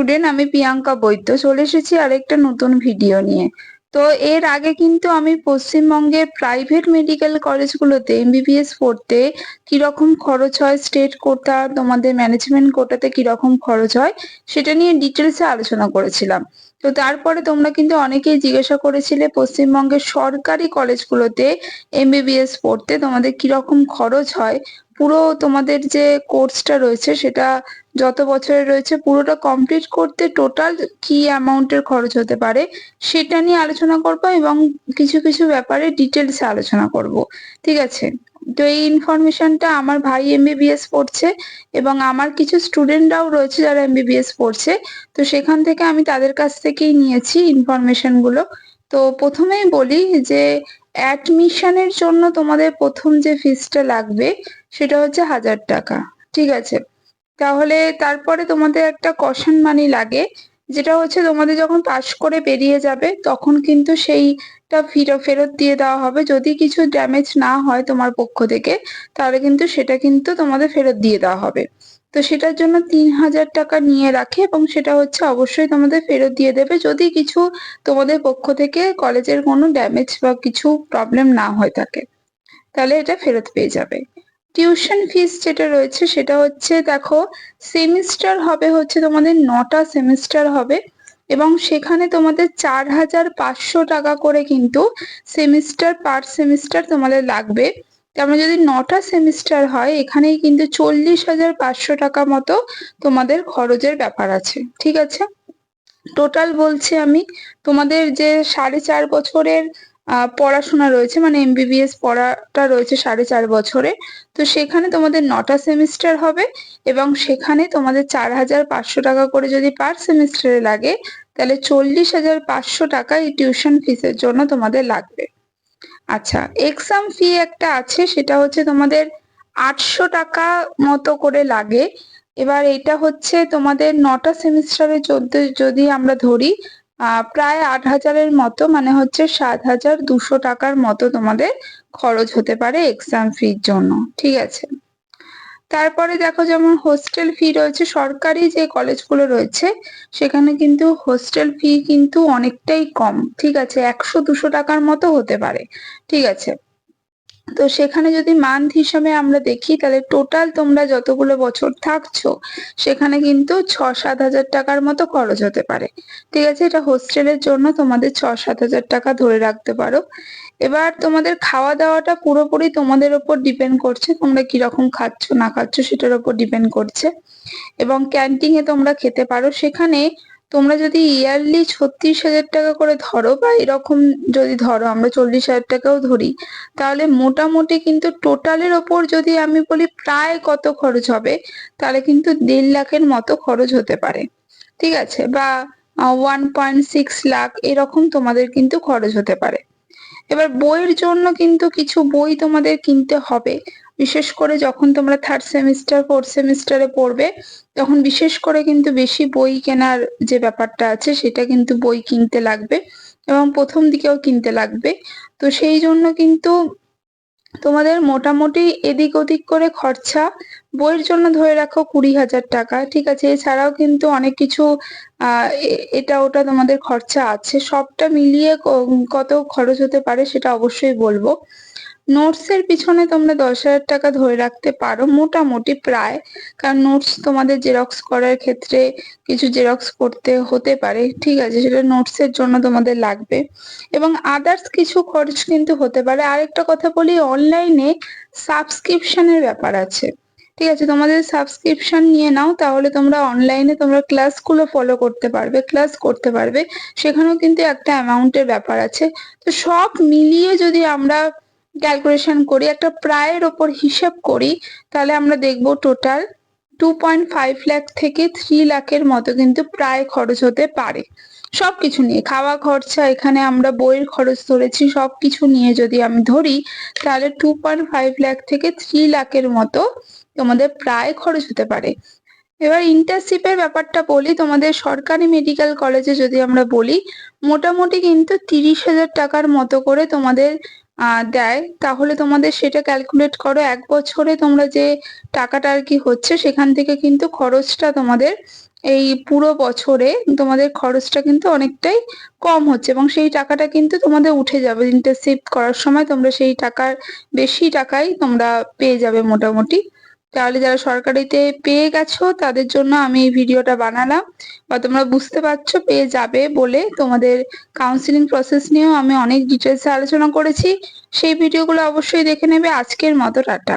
Student আমি প্রিয়াঙ্কা বৈদ্য। চলে এসেছি আরেকটা নতুন ভিডিও নিয়ে। তো এর আগে কিন্তু আমি পশ্চিমবঙ্গের প্রাইভেট মেডিকেল কলেজগুলোতে এমবিবিএস পড়তে কীরকম খরচ হয় স্টেট কোটা তোমাদের ম্যানেজমেন্ট কোটাতে কীরকম খরচ হয়, সেটা নিয়ে ডিটেলসে আলোচনা করেছিলাম। তো তারপরে তোমরা কিন্তু অনেকেই জিজ্ঞাসা করেছিলে পশ্চিমবঙ্গের সরকারি কলেজগুলোতে এমবিবিএস পড়তে তোমাদের কীরকম খরচ হয়। পুরো তোমাদের যে কোর্সটা রয়েছে সেটা যত বছরের রয়েছে, পুরোটা কমপ্লিট করতে টোটাল কি অ্যামাউন্টের খরচ হতে পারে, সেটা নিয়ে আলোচনা করব এবং কিছু কিছু ব্যাপারে ডিটেলসে আলোচনা করব। ঠিক আছে? তো এই ইনফরমেশনটা আমার ভাই এমবিবিএস পড়ছে এবং আমার কিছু স্টুডেন্টরাও রয়েছে যারা এমবিবিএস পড়ছে। তো সেখান থেকে আমি তাদের কাছ থেকেই নিয়েছি ইনফরমেশনগুলো। তো প্রথমেই বলি যে অ্যাডমিশনের জন্য তোমাদের প্রথম যে ফিসটা লাগবে, সেটা হচ্ছে হাজার টাকা। ঠিক আছে? তাহলে তারপরে তোমাদের একটা কশন মানি লাগে, যেটা হচ্ছে তোমাদের যখন পাস করে বেরিয়ে যাবে, তখন কিন্তু সেইটা ফিরো ফেরত দিয়ে দেওয়া হবে। যদি কিছু ড্যামেজ না হয় তোমার পক্ষ থেকে, তাহলে কিন্তু সেটা কিন্তু তোমাদের ফেরত দিয়ে দেওয়া হবে। তো সেটার জন্য তিন হাজার টাকা নিয়ে রাখে এবং সেটা হচ্ছে অবশ্যই তোমাদের ফেরত দিয়ে দেবে। যদি কিছু তোমাদের পক্ষ থেকে কলেজের কোনো ড্যামেজ বা কিছু প্রবলেম না হয়ে থাকে, তাহলে এটা ফেরত পেয়ে যাবে। টিউশন ফিস যেটা রয়েছে সেটা হচ্ছে দেখো সেমিস্টার হবে হচ্ছে তোমাদের নটা সেমিস্টার হবে এবং সেখানে তোমাদের চার হাজার পাঁচশো টাকা করে কিন্তু সেমিস্টার পার সেমিস্টার তোমাদের লাগবে। তেমন যদি নটা সেমিস্টার হয়, এখানেই কিন্তু চল্লিশ হাজার পাঁচশো টাকা মতো তোমাদের খরচের ব্যাপার আছে, ঠিক আছে? টোটাল বলছি আমি, তোমাদের যে সাড়ে চার বছরের পড়াশোনা রয়েছে মানে এমবিবিএস পড়াটা রয়েছে সাড়ে চার বছরে। তো সেখানে তোমাদের নটা সেমিস্টার হবে এবং সেখানে তোমাদের চার হাজার পাঁচশো টাকা করে যদি পার সেমিস্টারে লাগে, তাহলে চল্লিশ হাজার পাঁচশো টাকা এই টিউশন ফিসের জন্য তোমাদের লাগবে। আচ্ছা এক্সাম ফি একটা আছে, সেটা হচ্ছে তোমাদের আটশো টাকা মতো করে লাগে। এবার এটা হচ্ছে তোমাদের নটা সেমিস্টারে যদি আমরা ধরি প্রায় আট হাজারের মতো মানে হচ্ছে সাত হাজার দুশো টাকার মতো তোমাদের খরচ হতে পারে এক্সাম ফির জন্য, ঠিক আছে? তারপরে দেখো যেমন হোস্টেল ফি রয়েছে, সরকারি যে কলেজগুলো রয়েছে, সেখানে কিন্তু হোস্টেল ফি কিন্তু অনেকটাই কম, ঠিক আছে? একশো দুশো টাকার মতো হতে পারে, ঠিক আছে? তো সেখানে যদি মান্থ হিসাবে আমরা দেখি, তাহলে টোটাল তোমরা যতগুলো বছর থাকছো, সেখানে কিন্তু ছ সাত হাজার টাকার মতো খরচ হতে পারে। ঠিক আছে? এটা হোস্টেলের জন্য তোমাদের ছ সাত হাজার টাকা ধরে রাখতে পারো। এবার তোমাদের খাওয়া দাওয়াটা পুরোপুরি তোমাদের ওপর ডিপেন্ড করছে, তোমরা কীরকম খাচ্ছ, না খাচ্ছ, সেটার ওপর ডিপেন্ড করছে। এবং ক্যান্টিনে তোমরা খেতে পারো। সেখানে তোমরা যদি ইয়ারলি ছত্রিশ হাজার টাকা করে ধরো বা এরকম যদি ধরো, আমরা চল্লিশ হাজার টাকাও ধরি, তাহলে মোটামুটি কিন্তু টোটালের ওপর যদি আমি বলি প্রায় কত খরচ হবে, তাহলে কিন্তু দেড় লাখের মতো খরচ হতে পারে। ঠিক আছে? বা ওয়ান পয়েন্ট সিক্স লাখ এরকম তোমাদের কিন্তু খরচ হতে পারে। এবার বইয়ের জন্য কিন্তু কিছু বই তোমাদের কিনতে হবে। বিশেষ করে যখন তোমরা থার্ড সেমিস্টার ফোর্থ সেমিস্টারে পড়বে, তখন বিশেষ করে কিন্তু বেশি বই কেনার যে ব্যাপারটা আছে, সেটা কিন্তু বই কিনতে লাগবে এবং প্রথম দিকেও কিনতে লাগবে। তো সেই জন্য কিন্তু তোমাদের মোটামুটি এদিক ওদিক করে খরচা। বইয়ের জন্য ধরে রাখো কুড়ি হাজার টাকা, ঠিক আছে? এছাড়াও কিন্তু অনেক কিছু এটা ওটা তোমাদের খরচা আছে। সবটা মিলিয়ে কত খরচ হতে পারে সেটা অবশ্যই বলব। নোটস এর পিছনে তোমরা দশ হাজার টাকা ধরে রাখতে পারো, মোটামুটি প্রায়। কারণ নোটস তোমাদের জেরক্স করার ক্ষেত্রে কিছু জেরক্স করতে হতে পারে, ঠিক আছে? সেটা নোটস এর জন্য তোমাদের লাগবে। এবং আদার্স কিছু খরচ কিন্তু হতে পারে। আরেকটা কথা বলি, অনলাইনে সাবস্ক্রিপশনের ব্যাপার আছে। ঠিক আছে, তোমাদের সাবস্ক্রিপশন নিয়ে নাও, তাহলে তোমরা অনলাইনে তোমরা ক্লাসগুলো ফলো করতে পারবে, ক্লাস করতে পারবে। সেখানেও কিন্তু একটা অ্যামাউন্টের ব্যাপার আছে। তো সব মিলিয়ে যদি আমরা ক্যালকুলেশন করি, একটা প্রায়ের ওপর হিসেব করি, তাহলে আমরা দেখব total two point five lakh থেকে থ্রি লাখের মতো কিন্তু প্রায় খরচ হতে পারে। সব কিছু নিয়ে, খাওয়া খরচা, এখানে আমরা বইয়ের খরচ ধরেছি সব কিছু নিয়ে যদি আমি ধরি, তাহলে টু পয়েন্ট ফাইভ লাখ থেকে থ্রি লাখের মতো তোমাদের প্রায় খরচ হতে পারে। এবার ইন্টার্নশিপের ব্যাপারটা বলি, তোমাদের সরকারি মেডিকেল কলেজে যদি আমরা বলি, মোটামুটি কিন্তু তিরিশ হাজার টাকার মতো করে তোমাদের দেয়, তাহলে তোমাদের সেটা ক্যালকুলেট করো, এক বছরে তোমরা যে টাকাটা আর কি হচ্ছে, সেখান থেকে কিন্তু খরচটা তোমাদের এই পুরো বছরে তোমাদের খরচটা কিন্তু অনেকটাই কম হচ্ছে এবং সেই টাকাটা কিন্তু তোমাদের উঠে যাবে। ইন্টার্নশিপ করার সময় তোমরা সেই টাকার বেশি টাকাই তোমরা পেয়ে যাবে মোটামুটি। তাহলে যারা সরকারিতে পেয়ে গেছো, তাদের জন্য আমি এই ভিডিওটা বানালাম। বা তোমরা বুঝতে পারছ, পেয়ে যাবে বলে তোমাদের কাউন্সিলিং প্রসেস নিয়েও আমি অনেক ডিটেলসে আলোচনা করেছি। সেই ভিডিওগুলো অবশ্যই দেখে নেবে। আজকের মতো টাটা।